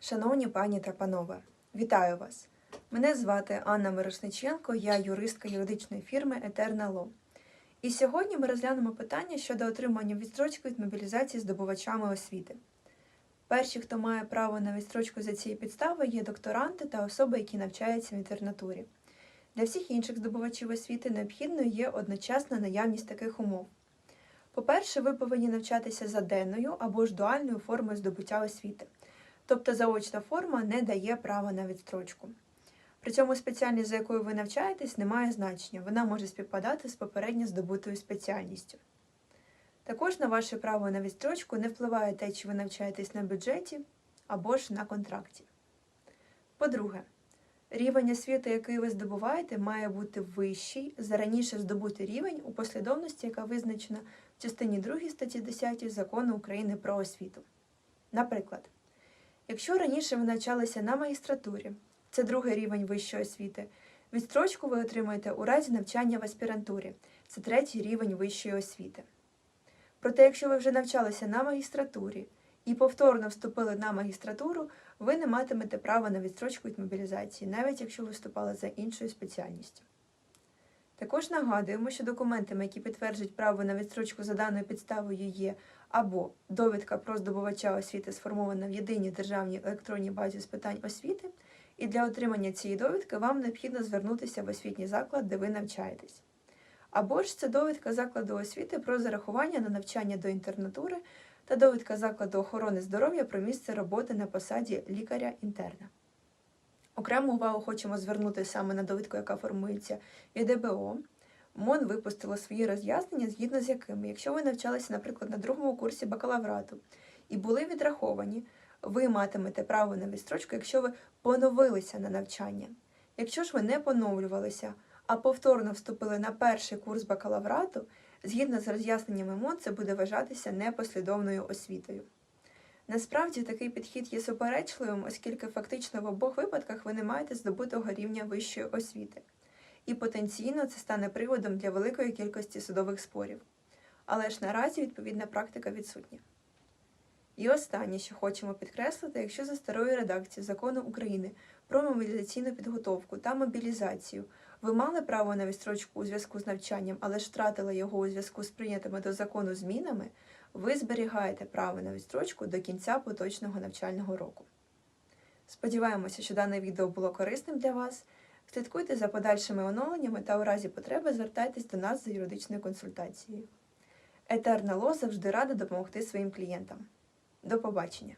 Шановні пані та панове, вітаю вас! Мене звати Анна Мирошниченко, я юристка юридичної фірми Етерна Ло. І сьогодні ми розглянемо питання щодо отримання відстрочки від мобілізації здобувачами освіти. Перші, хто має право на відстрочку за цією підставою, є докторанти та особи, які навчаються в інтернатурі. Для всіх інших здобувачів освіти необхідною є одночасна наявність таких умов. По-перше, ви повинні навчатися за денною або ж дуальною формою здобуття освіти. Тобто заочна форма не дає права на відстрочку. При цьому спеціальність, за якою ви навчаєтесь, не має значення, вона може співпадати з попередньо здобутою спеціальністю. Також на ваше право на відстрочку не впливає те, чи ви навчаєтесь на бюджеті або ж на контракті. По-друге, рівень освіти, який ви здобуваєте, має бути вищий за раніше здобутий рівень у послідовності, яка визначена в частині 2 статті 10 Закону України про освіту. Наприклад, Якщо раніше ви навчалися на магістратурі, це другий рівень вищої освіти, відстрочку ви отримаєте у разі навчання в аспірантурі, це третій рівень вищої освіти. Проте, якщо ви вже навчалися на магістратурі і повторно вступили на магістратуру, ви не матимете права на відстрочку від мобілізації, навіть якщо ви вступали за іншою спеціальністю. Також нагадуємо, що документами, які підтверджують право на відстрочку за даною підставою, є або довідка про здобувача освіти сформована в єдиній державній електронній базі з питань освіти, і для отримання цієї довідки вам необхідно звернутися в освітній заклад, де ви навчаєтесь. Або ж це довідка закладу освіти про зарахування на навчання до інтернатури та довідка закладу охорони здоров'я про місце роботи на посаді лікаря-інтерна. Окрему увагу хочемо звернути саме на довідку, яка формується від ЕБО. МОН випустило свої роз'яснення, згідно з якими, якщо ви навчалися, наприклад, на другому курсі бакалаврату і були відраховані, ви матимете право на відстрочку, якщо ви поновилися на навчання. Якщо ж ви не поновлювалися, а повторно вступили на перший курс бакалаврату, згідно з роз'ясненнями МОН, це буде вважатися непослідовною освітою. Насправді такий підхід є суперечливим, оскільки фактично в обох випадках ви не маєте здобутого рівня вищої освіти і потенційно це стане приводом для великої кількості судових спорів. Але ж наразі відповідна практика відсутня. І останнє, що хочемо підкреслити, якщо за старою редакцією закону України про мобілізаційну підготовку та мобілізацію ви мали право на відстрочку у зв'язку з навчанням, але ж втратили його у зв'язку з прийнятими до закону змінами, ви зберігаєте право на відстрочку до кінця поточного навчального року. Сподіваємося, що дане відео було корисним для вас. Слідкуйте за подальшими оновленнями та у разі потреби звертайтесь до нас за юридичною консультацією. Етерна Ло завжди рада допомогти своїм клієнтам. До побачення!